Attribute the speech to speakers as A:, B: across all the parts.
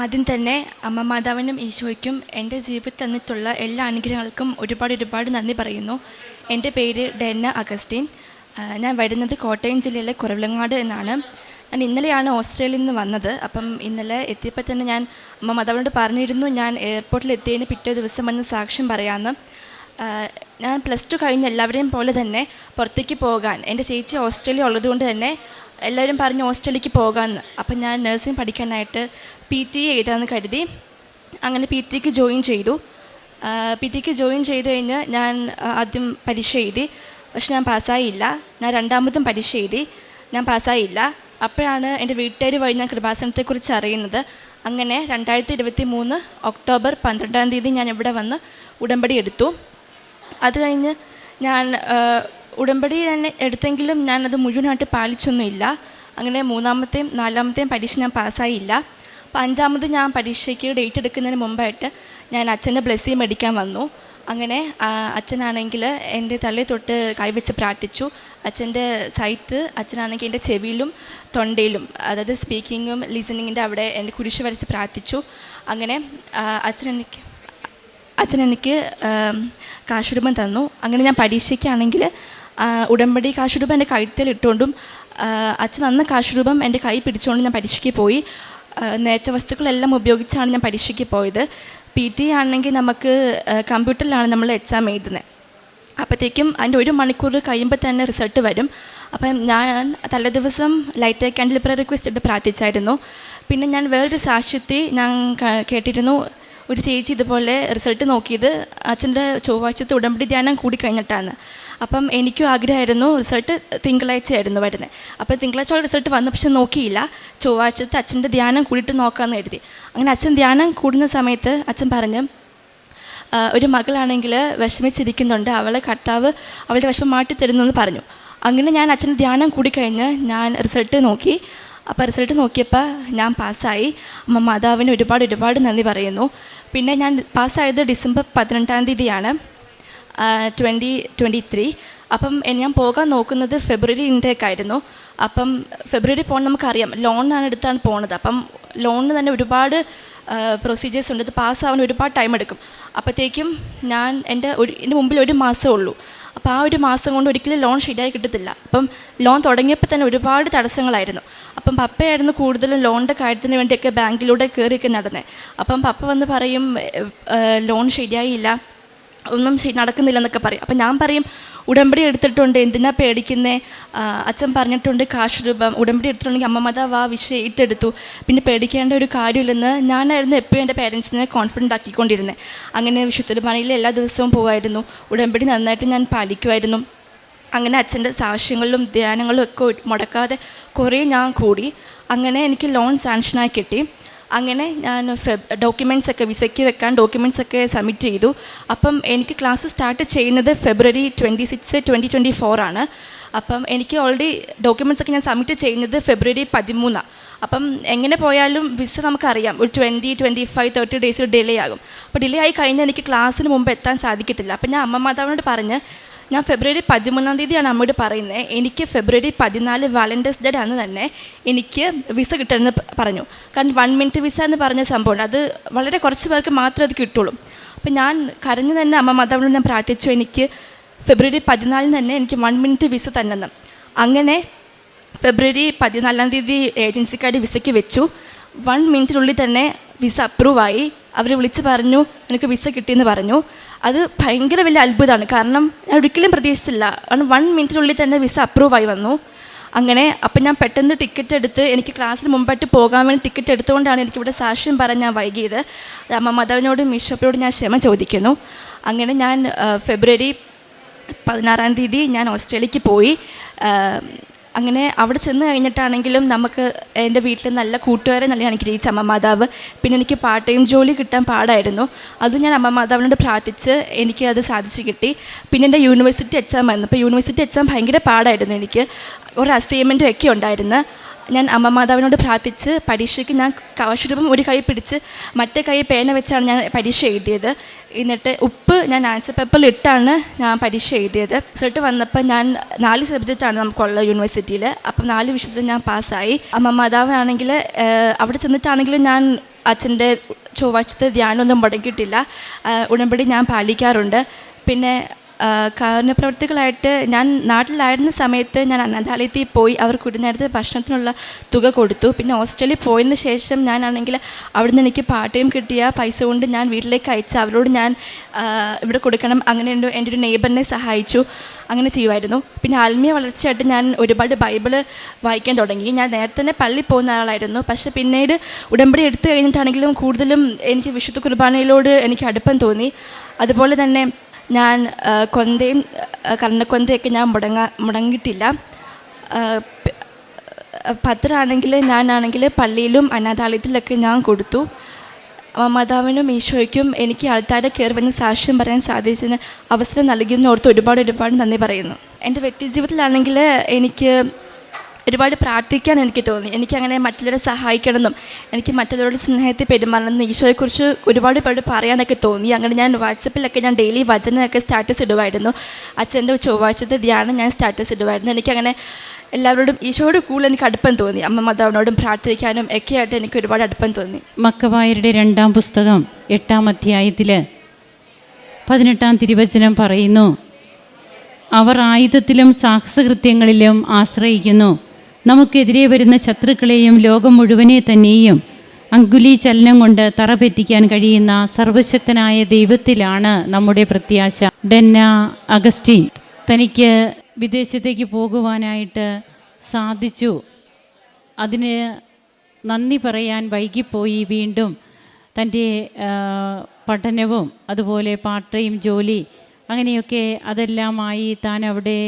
A: ആദ്യം തന്നെ അമ്മ മാതാവിനും ഈശോയ്ക്കും എന്റെ ജീവിതത്തിൽ തന്നിട്ടുള്ള എല്ലാ അനുഗ്രഹങ്ങൾക്കും ഒരുപാട് ഒരുപാട് നന്ദി പറയുന്നു. എന്റെ പേര് ഡെന്ന അഗസ്റ്റീൻ. ഞാൻ വരുന്നത് കോട്ടയം ജില്ലയിലെ കുറവിലങ്ങാട് എന്നാണ്. ഞാൻ ഇന്നലെയാണ് ഓസ്ട്രേലിയയിൽ നിന്ന് വന്നത്. അപ്പം ഇന്നലെ എത്തിയപ്പോൾ തന്നെ ഞാൻ അമ്മ മാതാവിനോട് പറഞ്ഞിരുന്നു ഞാൻ എയർപോർട്ടിൽ എത്തിയതിന് പിറ്റേ ദിവസം വന്ന് സാക്ഷ്യം പറയാമെന്ന്. ഞാൻ പ്ലസ് ടു കഴിഞ്ഞ് എല്ലാവരെയും പോലെ തന്നെ പുറത്തേക്ക് പോകാൻ. എന്റെ ചേച്ചി ഹോസ്റ്റലിൽ ഉള്ളതുകൊണ്ട് തന്നെ എല്ലാവരും പറഞ്ഞു ഹോസ്റ്റലിലേക്ക് പോകാമെന്ന് അപ്പം ഞാൻ നഴ്സിംഗ് പഠിക്കാനായിട്ട് പി ടി എഴുതാമെന്ന് കരുതി. അങ്ങനെ പി ടിക്ക് ജോയിൻ ചെയ്തു. പി ടിക്ക് ജോയിൻ ചെയ്ത് കഴിഞ്ഞ് ഞാൻ ആദ്യം പരീക്ഷ എഴുതി. പക്ഷെ ഞാൻ പാസ്സായില്ല. ഞാൻ രണ്ടാമതും പരീക്ഷ എഴുതി. ഞാൻ പാസ്സായില്ല. അപ്പോഴാണ് എന്റെ വീട്ടുകാർ വഴി ഞാൻ കൃപാസനത്തെക്കുറിച്ച് അറിയുന്നത്. അങ്ങനെ രണ്ടായിരത്തി ഇരുപത്തി മൂന്ന് ഒക്ടോബർ പന്ത്രണ്ടാം തീയതി ഞാൻ ഇവിടെ വന്ന് ഉടമ്പടി എടുത്തു. അത് കഴിഞ്ഞ് ഞാൻ ഉടമ്പടി തന്നെ എടുത്തെങ്കിലും ഞാനത് മുഴുവനായിട്ട് പാലിച്ചൊന്നുമില്ല. അങ്ങനെ മൂന്നാമത്തെയും നാലാമത്തെയും പരീക്ഷ ഞാൻ പാസ്സായില്ല. അപ്പോൾ അഞ്ചാമത് ഞാൻ പരീക്ഷയ്ക്ക് ഡേറ്റ് എടുക്കുന്നതിന് മുമ്പായിട്ട് ഞാൻ അച്ഛന്റെ ബ്ലെസ്സിങ് മേടിക്കാൻ വന്നു. അങ്ങനെ അച്ഛനാണെങ്കിൽ എന്റെ തലയിൽ തൊട്ട് കൈവച്ച് പ്രാർത്ഥിച്ചു. അച്ഛന്റെ സൈത്ത് അച്ഛനാണെങ്കിൽ എന്റെ ചെവിയിലും തൊണ്ടയിലും അതായത് സ്പീക്കിങ്ങും ലിസണിങ്ങിന്റെ അവിടെ എന്റെ കുരിശ് വരച്ച് പ്രാർത്ഥിച്ചു. അങ്ങനെ അച്ഛൻ എനിക്ക് ആം, കാശുരൂപം തന്നു. അങ്ങനെ ഞാൻ പരീക്ഷയ്ക്കാണെങ്കിൽ ഉടമ്പടി കാശുരൂപം എന്റെ കഴുത്തിൽ ഇട്ടുകൊണ്ടും അച്ഛൻ അന്ന് കാശുരൂപം എന്റെ കൈ പിടിച്ചുകൊണ്ട് ഞാൻ പരീക്ഷയ്ക്ക് പോയി. നേച്ച വസ്തുക്കളെല്ലാം ഉപയോഗിച്ചാണ് ഞാൻ പരീക്ഷയ്ക്ക് പോയത്. പി ടി ആണെങ്കിൽ നമുക്ക് കമ്പ്യൂട്ടറിലാണ് നമ്മൾ എക്സാം എഴുതുന്നത്. അപ്പോഴത്തേക്കും അതിന്റെ ഒരു മണിക്കൂർ കഴിയുമ്പോൾ തന്നെ റിസൾട്ട് വരും. അപ്പം ഞാൻ തലേദിവസം ലൈറ്റ് ക്യാൻഡിൽ പ്രയർ റിക്വസ്റ്റ് ഇട്ട് പ്രാർത്ഥിച്ചായിരുന്നു. പിന്നെ ഞാൻ വേറൊരു സാക്ഷ്യത്തി ഞാൻ കേട്ടിരുന്നു. ഒരു ചേച്ചി ഇതുപോലെ റിസൾട്ട് നോക്കിയത് അച്ഛന്റെ ചൊവ്വാഴ്ചത്തെ ഉടമ്പടി ധ്യാനം കൂടി കഴിഞ്ഞിട്ടാണ്. അപ്പം എനിക്കും ആഗ്രഹമായിരുന്നു റിസൾട്ട് തിങ്കളാഴ്ചയായിരുന്നു വരുന്നത്. അപ്പം തിങ്കളാഴ്ച റിസൾട്ട് വന്നു പക്ഷെ നോക്കിയില്ല. ചൊവ്വാഴ്ചത്തെ അച്ഛന്റെ ധ്യാനം കൂടിയിട്ട് നോക്കാമെന്ന് എഴുതി അങ്ങനെ അച്ഛൻ ധ്യാനം കൂടുന്ന സമയത്ത് അച്ഛൻ പറഞ്ഞു ഒരു മകളാണെങ്കിൽ വിഷമിച്ചിരിക്കുന്നുണ്ട്. അവളെ കർത്താവ് അവളുടെ വിഷമം മാറ്റി തരുന്നു എന്ന് പറഞ്ഞു. അങ്ങനെ ഞാൻ അച്ഛന്റെ ധ്യാനം കൂടിക്കഴിഞ്ഞ് ഞാൻ റിസൾട്ട് നോക്കി. അപ്പോൾ റിസൾട്ട് നോക്കിയപ്പോൾ ഞാൻ പാസ്സായി. അമ്മ മാതാവിന് ഒരുപാട് ഒരുപാട് നന്ദി പറയുന്നു. പിന്നെ ഞാൻ പാസ്സായത് ഡിസംബർ പതിനെട്ടാം തീയതിയാണ് ട്വന്റി ട്വന്റി ത്രീ. അപ്പം ഞാൻ പോകാൻ നോക്കുന്നത് ഫെബ്രുവരി ഇൻടേക്ക് ആയിരുന്നു. അപ്പം ഫെബ്രുവരി പോകണം നമുക്കറിയാം. ലോണിനാണ് എടുത്താണ് പോണത്. അപ്പം ലോണിന് തന്നെ ഒരുപാട് പ്രൊസീജിയേഴ്സ് ഉണ്ട്. ഇത് പാസ്സാവാൻ ഒരുപാട് ടൈം എടുക്കും. അപ്പോഴത്തേക്കും ഞാൻ എന്റെ ഒരു എന്റെ മുമ്പിൽ ഒരു മാസമേ ഉള്ളൂ. അപ്പോൾ ആ ഒരു മാസം കൊണ്ട് ഒരിക്കലും ലോൺ ശരിയായി കിട്ടത്തില്ല. അപ്പം ലോൺ തുടങ്ങിയപ്പോൾ തന്നെ ഒരുപാട് തടസ്സങ്ങളായിരുന്നു. അപ്പം പപ്പയായിരുന്നു കൂടുതലും ലോണിന്റെ കാര്യത്തിന് വേണ്ടിയൊക്കെ ബാങ്കിലൂടെ കയറിയൊക്കെ നടന്നത് അപ്പം പപ്പ വന്ന് പറയും ലോൺ ശരിയായില്ല. ഒന്നും നടക്കുന്നില്ലെന്നൊക്കെ പറയും. അപ്പം ഞാൻ പറയും ഉടമ്പടി എടുത്തിട്ടുണ്ട് എന്തിനാ പേടിക്കുന്നേ? അച്ഛൻ പറഞ്ഞിട്ടുണ്ട് കാശ് രൂപം ഉടമ്പടി എടുത്തിട്ടുണ്ടെങ്കിൽ അമ്മ വാ വിഷയം ഏറ്റെടുത്തു പിന്നെ പേടിക്കേണ്ട ഒരു കാര്യമില്ലെന്ന് ഞാനായിരുന്നു എപ്പോഴും എന്റെ പേരൻസിനെ കോൺഫിഡന്റ് ആക്കിക്കൊണ്ടിരുന്നത് അങ്ങനെ വിശുദ്ധ കുർബാനയിൽ എല്ലാ ദിവസവും പോകുമായിരുന്നു ഉടമ്പടി നന്നായിട്ട് ഞാൻ പാലിക്കുമായിരുന്നു അങ്ങനെ അച്ഛന്റെ സാക്ഷ്യങ്ങളിലും ധ്യാനങ്ങളും ഒക്കെ മുടക്കാതെ കുറേ ഞാൻ കൂടി. അങ്ങനെ എനിക്ക് ലോൺ സാങ്ഷനായി കിട്ടി. അങ്ങനെ ഞാൻ ഫെബ് ഡോക്യുമെന്റ്സ് ഒക്കെ വിസയ്ക്ക് വെക്കാൻ ഡോക്യുമെന്റ്സ് ഒക്കെ സബ്മിറ്റ് ചെയ്തു. അപ്പം എനിക്ക് ക്ലാസ് സ്റ്റാർട്ട് ചെയ്യുന്നത് February twenty six twenty twenty ഫോറാണ് അപ്പം എനിക്ക് ഓൾറെഡി ഡോക്യുമെന്റ്സ് ഒക്കെ ഞാൻ സബ്മിറ്റ് ചെയ്യുന്നത് ഫെബ്രുവരി പതിമൂന്നാണ് അപ്പം എങ്ങനെ പോയാലും വിസ നമുക്കറിയാം. ഒരു twenty twenty five thirty days delay ആകും. അപ്പോൾ ഡിലേ ആയി കഴിഞ്ഞാൽ എനിക്ക് ക്ലാസ്സിന് മുമ്പ് എത്താൻ സാധിക്കത്തില്ല. അപ്പം ഞാൻ അമ്മ മാതാവിനോട് പറഞ്ഞ് ഞാൻ ഫെബ്രുവരി പതിമൂന്നാം തീയതിയാണ് അമ്മയോട് പറയുന്നത് എനിക്ക് ഫെബ്രുവരി പതിനാല് വാലന്റൈൻസ് ഡേ ആണ് തന്നെ. എനിക്ക് വിസ കിട്ടണമെന്ന് പറഞ്ഞു. കാരണം വൺ മിനിറ്റ് വിസ എന്ന് പറഞ്ഞ സംഭവമുണ്ട്. അത് വളരെ കുറച്ച് പേർക്ക് മാത്രമേ അത് കിട്ടുള്ളൂ. അപ്പം ഞാൻ കരഞ്ഞു തന്നെ അമ്മ മാതാവിനോട് ഞാൻ പ്രാർത്ഥിച്ചു. എനിക്ക് ഫെബ്രുവരി പതിനാലിന് തന്നെ എനിക്ക് വൺ മിനിറ്റ് വിസ തന്നെന്ന് അങ്ങനെ ഫെബ്രുവരി പതിനാലാം തീയതി ഏജൻസിക്കാർ വിസയ്ക്ക് വെച്ചു. വൺ മിനിറ്റിനുള്ളിൽ തന്നെ വിസ അപ്രൂവായി അവർ വിളിച്ച് പറഞ്ഞു എനിക്ക് വിസ കിട്ടിയെന്ന് പറഞ്ഞു. അത് ഭയങ്കര വലിയ അത്ഭുതമാണ്. കാരണം ഞാൻ ഒരിക്കലും പ്രതീക്ഷിച്ചില്ല. കാരണം വൺ മിനിറ്റിനുള്ളിൽ തന്നെ വിസ അപ്രൂവായി വന്നു. അങ്ങനെ അപ്പം ഞാൻ പെട്ടെന്ന് ടിക്കറ്റ് എടുത്ത് എനിക്ക് ക്ലാസ്സിന് മുമ്പായിട്ട് പോകാൻ വേണ്ടി ടിക്കറ്റ് എടുത്തുകൊണ്ടാണ് എനിക്കിവിടെ സാക്ഷ്യം പറഞ്ഞ് ഞാൻ വൈകിയത്. അമ്മ മാതാവിനോടും മീഷോപ്പിനോടും ഞാൻ ക്ഷമ ചോദിക്കുന്നു. അങ്ങനെ ഞാൻ ഫെബ്രുവരി പതിനാറാം തീയതി ഞാൻ ഓസ്ട്രേലിയക്ക് പോയി. അങ്ങനെ അവിടെ ചെന്ന് കഴിഞ്ഞിട്ടാണെങ്കിലും നമുക്ക് എന്റെ വീട്ടിൽ നല്ല കൂട്ടുകാരെ നല്ല അനുഗ്രഹിച്ച അമ്മ മാതാവ് പിന്നെ എനിക്ക് പാർട്ട് ടൈം ജോലി കിട്ടാൻ പാടായിരുന്നു. അത് ഞാൻ അമ്മ മാതാവിനോട് പ്രാർത്ഥിച്ച് എനിക്ക് അത് സാധിച്ചു കിട്ടി. പിന്നെ എന്റെ യൂണിവേഴ്സിറ്റി എക്സാം ആയിരുന്നു. അപ്പോൾ യൂണിവേഴ്സിറ്റി എക്സാം ഭയങ്കര പാടായിരുന്നു എനിക്ക്. ഒരു അസൈൻമെന്റും ഒക്കെ ഉണ്ടായിരുന്നു. ഞാൻ അമ്മ മാതാവിനോട് പ്രാർത്ഥിച്ച് പരീക്ഷയ്ക്ക് ഞാൻ കാശുരൂപം ഒരു കൈ പിടിച്ച് മറ്റേ കൈ പേന വെച്ചാണ് ഞാൻ പരീക്ഷ എഴുതിയത്. എന്നിട്ട് ഉപ്പ് ഞാൻ ആൻസർ പേപ്പറിൽ ഇട്ടാണ് ഞാൻ പരീക്ഷ എഴുതിയത്. റിസൾട്ട് വന്നപ്പോൾ ഞാൻ നാല് സബ്ജക്റ്റാണ് നമുക്കുള്ള യൂണിവേഴ്സിറ്റിയിൽ അപ്പം നാല് വിഷയത്തിൽ ഞാൻ പാസ്സായി. അമ്മ മാതാവാണെങ്കിൽ അവിടെ ചെന്നിട്ടാണെങ്കിലും ഞാൻ അച്ഛന്റെ ചൊവ്വാഴ്ചത്തെ ധ്യാനമൊന്നും മുടങ്ങിയിട്ടില്ല ഉടമ്പടി ഞാൻ പാലിക്കാറുണ്ട്. പിന്നെ കാരുണ്യപ്രവർത്തികളായിട്ട് ഞാൻ നാട്ടിലായിരുന്ന സമയത്ത് ഞാൻ അനാഥാലയത്തിൽ പോയി അവർ നേരത്തെ ഭക്ഷണത്തിനുള്ള തുക കൊടുത്തു. പിന്നെ ഹോസ്റ്റലിൽ പോയതിന് ശേഷം ഞാനാണെങ്കിൽ അവിടെ നിന്ന് എനിക്ക് പാർട്ട് ടൈം കിട്ടിയ പൈസ കൊണ്ട് ഞാൻ വീട്ടിലേക്ക് അയച്ച് അവരോട് ഞാൻ ഇവിടെ കൊടുക്കണം. അങ്ങനെ എന്റെ എന്റെ ഒരു നെയ്ബറിനെ സഹായിച്ചു. അങ്ങനെ ചെയ്യുമായിരുന്നു. പിന്നെ ആത്മീയ വളർച്ചയായിട്ട് ഞാൻ ഒരുപാട് ബൈബിൾ വായിക്കാൻ തുടങ്ങി. ഞാൻ നേരത്തെ തന്നെ പള്ളി പോകുന്ന ആളായിരുന്നു. പക്ഷേ പിന്നീട് ഉടമ്പടി എടുത്തു കഴിഞ്ഞിട്ടാണെങ്കിലും കൂടുതലും എനിക്ക് വിശുദ്ധ കുർബാനയിലോട് എനിക്ക് അടുപ്പം തോന്നി. അതുപോലെ തന്നെ ഞാൻ കൊന്തയും കർണക്കൊന്തയൊക്കെ ഞാൻ മുടങ്ങാ മുടങ്ങിയിട്ടില്ല. പത്രാണെങ്കിൽ ഞാനാണെങ്കിൽ പള്ളിയിലും അനാഥാലയത്തിലൊക്കെ ഞാൻ കൊടുത്തു. മാതാവിനും ഈശോയ്ക്കും എനിക്ക് ആൾക്കാരുടെ കയറി വന്ന് സാക്ഷ്യം പറയാൻ സാധിച്ചതിന് അവസരം നൽകിയെന്ന് ഓർത്ത് ഒരുപാട് ഒരുപാട് നന്ദി പറയുന്നു. എന്റെ വ്യക്തി ജീവിതത്തിലാണെങ്കിൽ എനിക്ക് ഒരുപാട് പ്രാർത്ഥിക്കാൻ എനിക്ക് തോന്നി. എനിക്കങ്ങനെ മറ്റുള്ളവരെ സഹായിക്കണമെന്നും എനിക്ക് മറ്റുള്ളവരുടെ സ്നേഹത്തിൽ പെരുമാറണമെന്നും ഈശോയെക്കുറിച്ച് ഒരുപാട് പേരോട് പറയാനൊക്കെ തോന്നി. അങ്ങനെ ഞാൻ വാട്സപ്പിലൊക്കെ ഞാൻ ഡെയിലി വചനമൊക്കെ സ്റ്റാറ്റസ് ഇടുമായിരുന്നു. അച്ഛന്റെ ചൊവ്വാഴ്ചത്തെ ധ്യാനം ഞാൻ സ്റ്റാറ്റസ് ഇടുമായിരുന്നു. എനിക്കങ്ങനെ എല്ലാവരോടും ഈശോയോട് കൂടുതൽ എനിക്ക് അടുപ്പം തോന്നി. അമ്മ മാതാവിനോടും പ്രാർത്ഥിക്കാനും ഒക്കെയായിട്ട് എനിക്ക് ഒരുപാട് അടുപ്പം തോന്നി.
B: മക്കവായരുടെ രണ്ടാം പുസ്തകം എട്ടാം അധ്യായത്തിൽ പതിനെട്ടാം തിരുവചനം പറയുന്നു അവർ ആയുധത്തിലും സാഹസകൃത്യങ്ങളിലും ആശ്രയിക്കുന്നു. നമുക്കെതിരെ വരുന്ന ശത്രുക്കളെയും ലോകം മുഴുവനെ തന്നെയും അങ്കുലി ചലനം കൊണ്ട് തറ പറ്റിക്കാൻ കഴിയുന്ന സർവശക്തനായ ദൈവത്തിലാണ് നമ്മുടെ പ്രത്യാശ. ഡെന്ന അഗസ്റ്റീൻ തനിക്ക് വിദേശത്തേക്ക് പോകുവാനായിട്ട് സാധിച്ചു. അതിന് നന്ദി പറയാൻ വൈകിപ്പോയി വീണ്ടും തന്റെ പഠനവും അതുപോലെ പാർട്ട് ടൈം ജോലി അങ്ങനെയൊക്കെ അതെല്ലാമായി താൻ അവിടെ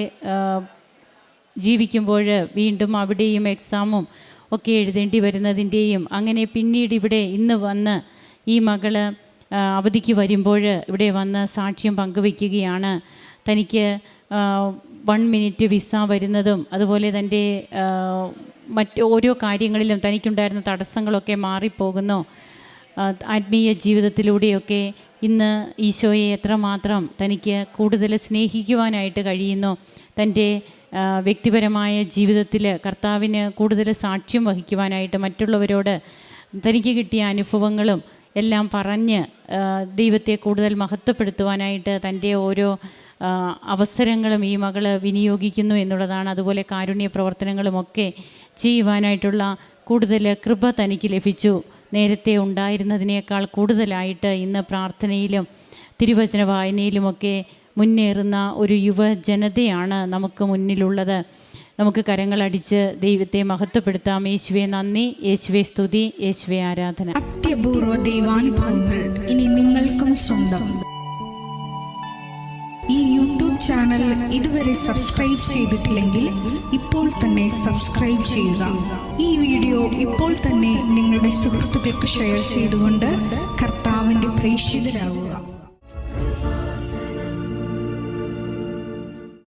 B: ജീവിക്കുമ്പോൾ വീണ്ടും അവിടെയും എക്സാമും ഒക്കെ എഴുതേണ്ടി വരുന്നതിന്റെയും അങ്ങനെ പിന്നീട് ഇവിടെ ഇന്ന് വന്ന് ഈ മകൾ അവധിക്ക് വരുമ്പോൾ ഇവിടെ വന്ന് സാക്ഷ്യം പങ്കുവയ്ക്കുകയാണ് തനിക്ക് വൺ മിനിറ്റ് വിസ വരുന്നതും അതുപോലെ തന്റെ മറ്റ് ഓരോ കാര്യങ്ങളിലും തനിക്കുണ്ടായിരുന്ന തടസ്സങ്ങളൊക്കെ മാറിപ്പോകുന്നു. ആത്മീയ ജീവിതത്തിലൂടെയൊക്കെ ഇന്ന് ഈശോയെ എത്രമാത്രം തനിക്ക് കൂടുതൽ സ്നേഹിക്കുവാനായിട്ട് കഴിയുന്നു. തന്റെ വ്യക്തിപരമായ ജീവിതത്തിൽ കർത്താവിന് കൂടുതൽ സാക്ഷ്യം വഹിക്കുവാനായിട്ട് മറ്റുള്ളവരോട് തനിക്ക് കിട്ടിയ അനുഭവങ്ങളും എല്ലാം പറഞ്ഞ് ദൈവത്തെ കൂടുതൽ മഹത്വപ്പെടുത്തുവാനായിട്ട് തന്റെ ഓരോ അവസരങ്ങളും ഈ മകൾ വിനിയോഗിക്കുന്നു എന്നുള്ളതാണ്. അതുപോലെ കാരുണ്യ പ്രവർത്തനങ്ങളുമൊക്കെ ചെയ്യുവാനായിട്ടുള്ള കൂടുതൽ കൃപ തനിക്ക് ലഭിച്ചു. നേരത്തെ ഉണ്ടായിരുന്നതിനേക്കാൾ കൂടുതലായിട്ട് ഇന്ന് പ്രാർത്ഥനയിലും തിരുവചന വായനയിലുമൊക്കെ മുന്നേറുന്ന ഒരു യുവജനതയാണ് നമുക്ക് മുന്നിലുള്ളത്. നമുക്ക് കരങ്ങളടിച്ച് ദൈവത്തെ മഹത്വപ്പെടുത്താം. യേശുവെ നന്ദി. യേശുവെ സ്തുതി. യേശുവെ ആരാധന.
C: അത്യപൂർവ ദൈവാനുഭവങ്ങൾ ഇനി നിങ്ങൾക്കും സ്വന്തം. ഈ യൂട്യൂബ് ചാനൽ ഇതുവരെ സബ്സ്ക്രൈബ് ചെയ്തിട്ടില്ലെങ്കിൽ ഇപ്പോൾ തന്നെ സബ്സ്ക്രൈബ് ചെയ്യുക. ഈ വീഡിയോ ഇപ്പോൾ തന്നെ നിങ്ങളുടെ സുഹൃത്തുക്കൾക്ക് ഷെയർ ചെയ്തുകൊണ്ട് കർത്താവിന്റെ പ്രേക്ഷിതരാകുക.